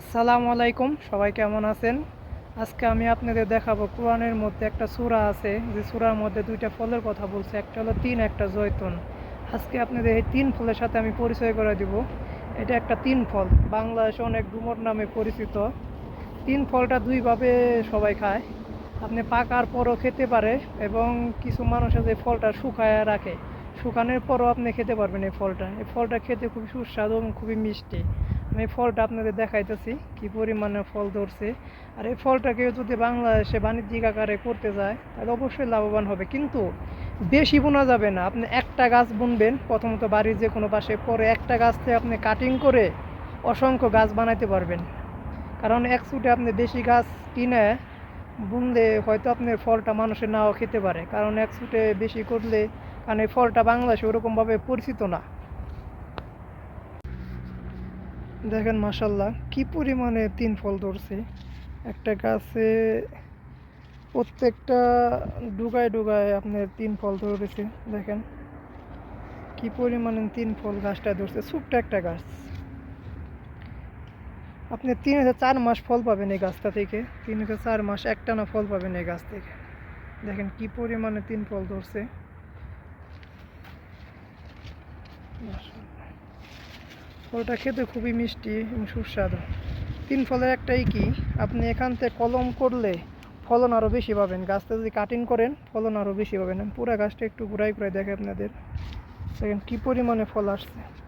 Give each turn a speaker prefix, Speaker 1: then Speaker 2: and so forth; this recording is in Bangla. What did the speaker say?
Speaker 1: আসসালামু আলাইকুম, সবাই কেমন আছেন? আজকে আমি আপনাদের দেখাবো কোরআনের মধ্যে একটা সূরা আছে। যে সূরার মধ্যে দুইটা ফলের কথা বলছে, একটা হলো তিন, একটা জয়তুন আজকে আপনাদের এই তিন ফলের সাথে আমি পরিচয় করে দিব। এটা একটা তিন ফল। বাংলাদেশে অনেক ডুমর নামে পরিচিত। তিন ফলটা দুইভাবে সবাই খায়। আপনি পাকার পরও খেতে পারে এবং কিছু মানুষ আছে ফলটা শুকায় রাখে। শুকানোর পরও আপনি খেতে পারবেন এই ফলটা। এই ফলটা খেতে খুবই সুস্বাদু এবং খুবই মিষ্টি। আমি ফলটা আপনাদের দেখাইতেছি, কি পরিমাণে ফল ধরছে। আর এই ফলটাকে যদি বাংলাদেশে বাণিজ্যিক আকারে করতে যায়, তাহলে অবশ্যই লাভবান হবে। কিন্তু বেশি বোনা যাবে না। আপনি একটা গাছ বুনবেন, প্রথমত বাড়ির যে কোনো পাশে, পরে একটা গাছ থেকে আপনি কাটিং করে অসংখ্য গাছ বানাইতে পারবেন। কারণ এক ছুটে আপনি বেশি গাছ কিনে বুনলে হয়তো আপনার ফলটা মানুষের নাও খেতে পারে। কারণ এক ছুটে বেশি করলে, কারণ এই ফলটা বাংলাদেশে ওরকমভাবে পরিচিত না। দেখেন মাসাল্লাহ কি পরিমাণে তিন ফল ধরছে। একটা গাছে প্রত্যেকটা ডুগায় ডুগায় আপনার তিন ফল ধরেছে, দেখেন। কি পরিমাণে তিন ফল গাছটা ধরছে, ছোট্ট একটা গাছ। আপনি তিন হাজার চার মাস ফল পাবেন এই গাছটা থেকে, তিন হাজার চার মাস একটানা ফল পাবেন এই গাছ থেকে। দেখেন, কি পরিমাণে তিন ফল ধরছে। ফলটা খেতে খুবই মিষ্টি এবং সুস্বাদু। তিন ফলের একটাই কি? আপনি এখান থেকে কলম করলে ফলন আরও বেশি পাবেন। গাছটা যদি কাটিং করেন, ফলন আরও বেশি পাবেন। পুরা গাছটা একটু ঘুরাই ঘুরাই দেখে আপনাদের। দেখেন কী পরিমাণে ফল আসছে।